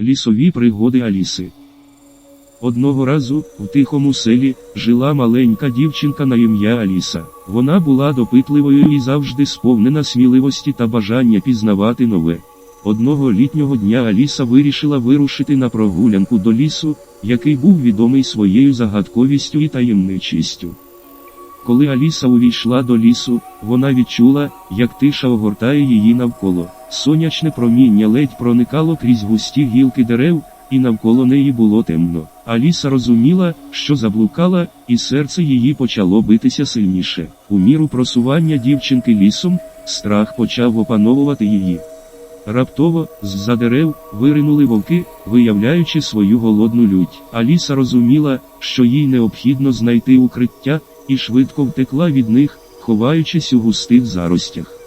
Лісові пригоди Аліси. Одного разу, в тихому селі, жила маленька дівчинка на ім'я Аліса. Вона була допитливою і завжди сповнена сміливості та бажання пізнавати нове. Одного літнього дня Аліса вирішила вирушити на прогулянку до лісу, який був відомий своєю загадковістю і таємничістю. Коли Аліса увійшла до лісу, вона відчула, як тиша огортає її навколо. Сонячне проміння ледь проникало крізь густі гілки дерев, і навколо неї було темно. Аліса розуміла, що заблукала, і серце її почало битися сильніше. У міру просування дівчинки лісом, страх почав опановувати її. Раптово, з-за дерев, виринули вовки, виявляючи свою голодну лють. Аліса розуміла, що їй необхідно знайти укриття, і швидко втекла від них, ховаючись у густих заростях.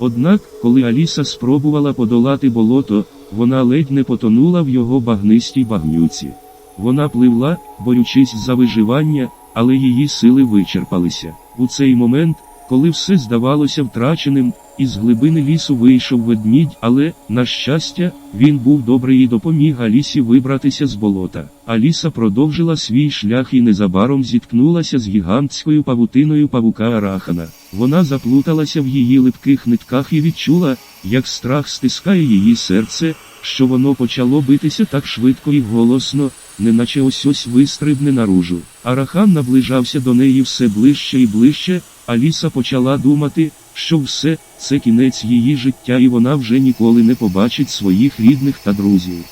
Однак, коли Аліса спробувала подолати болото, вона ледь не потонула в його багнистій багнюці. Вона пливла, борючись за виживання, але її сили вичерпалися. У цей момент, коли все здавалося втраченим, із глибини лісу вийшов ведмідь, але, на щастя, він був добрий і допоміг Алісі вибратися з болота. Аліса продовжила свій шлях і незабаром зіткнулася з гігантською павутиною павука Арахана. Вона заплуталася в її липких нитках і відчула, як страх стискає її серце, що воно почало битися так швидко і голосно, неначе ось ось вистрибне наружу. Арахан наближався до неї все ближче і ближче, Аліса почала думати, що все це кінець її життя і вона вже ніколи не побачить своїх рідних та друзів.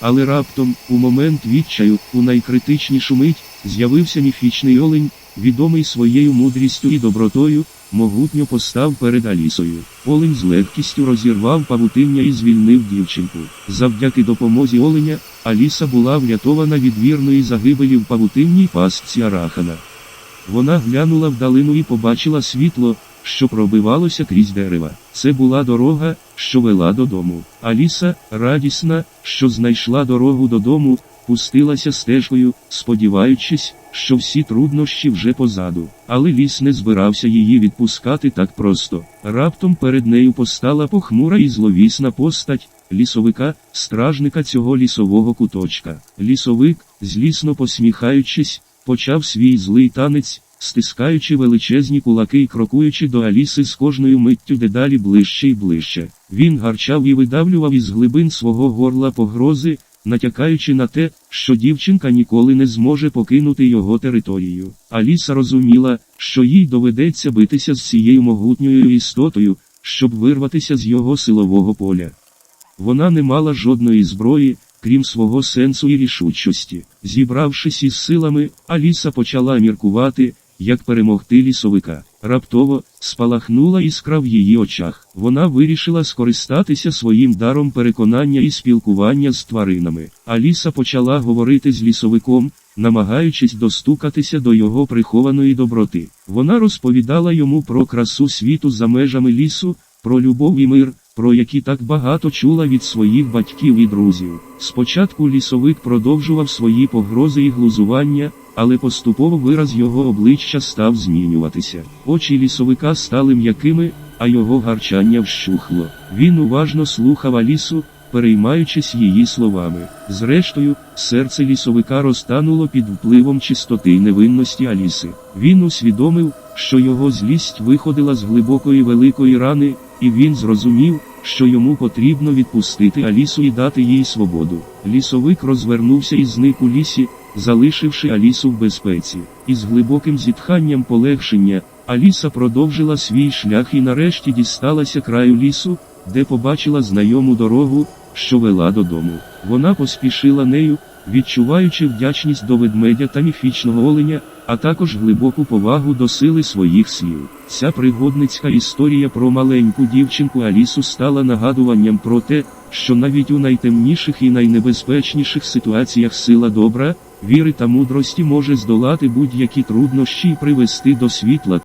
Але раптом, у момент відчаю, у найкритичнішу мить, з'явився міфічний олень, відомий своєю мудрістю і добротою, могутньо постав перед Алісою. Олень з легкістю розірвав павутиння і звільнив дівчинку. Завдяки допомозі оленя, Аліса була врятована від вірної загибелі в павутинній пастці Арахана. Вона глянула вдалину і побачила світло, що пробивалося крізь дерева. Це була дорога, що вела додому. Аліса, радісна, що знайшла дорогу додому, пустилася стежкою, сподіваючись, що всі труднощі вже позаду. Але ліс не збирався її відпускати так просто. Раптом перед нею постала похмура і зловісна постать лісовика, стражника цього лісового куточка. Лісовик, злісно посміхаючись, почав свій злий танець, стискаючи величезні кулаки і крокуючи до Аліси з кожною миттю дедалі ближче і ближче. Він гарчав і видавлював із глибин свого горла погрози, натякаючи на те, що дівчинка ніколи не зможе покинути його територію. Аліса розуміла, що їй доведеться битися з цією могутньою істотою, щоб вирватися з його силового поля. Вона не мала жодної зброї, крім свого сенсу і рішучості. Зібравшись із силами, Аліса почала міркувати, як перемогти лісовика. Раптово спалахнула іскра в її очах. Вона вирішила скористатися своїм даром переконання і спілкування з тваринами. Аліса почала говорити з лісовиком, намагаючись достукатися до його прихованої доброти. Вона розповідала йому про красу світу за межами лісу, про любов і мир, про які так багато чула від своїх батьків і друзів. Спочатку лісовик продовжував свої погрози і глузування, але поступово вираз його обличчя став змінюватися. Очі лісовика стали м'якими, а його гарчання вщухло. Він уважно слухав Алісу, переймаючись її словами. Зрештою, серце лісовика розтануло під впливом чистоти й невинності Аліси. Він усвідомив, що його злість виходила з глибокої великої рани, і він зрозумів, що йому потрібно відпустити Алісу і дати їй свободу. Лісовик розвернувся і зник у лісі, залишивши Алісу в безпеці. Із глибоким зітханням полегшення, Аліса продовжила свій шлях і нарешті дісталася краю лісу, де побачила знайому дорогу, що вела додому. Вона поспішила нею, відчуваючи вдячність до ведмедя та міфічного оленя, а також глибоку повагу до сили своїх слів. Ця пригодницька історія про маленьку дівчинку Алісу стала нагадуванням про те, що навіть у найтемніших і найнебезпечніших ситуаціях сила добра, віри та мудрості може здолати будь-які труднощі і привести до світла.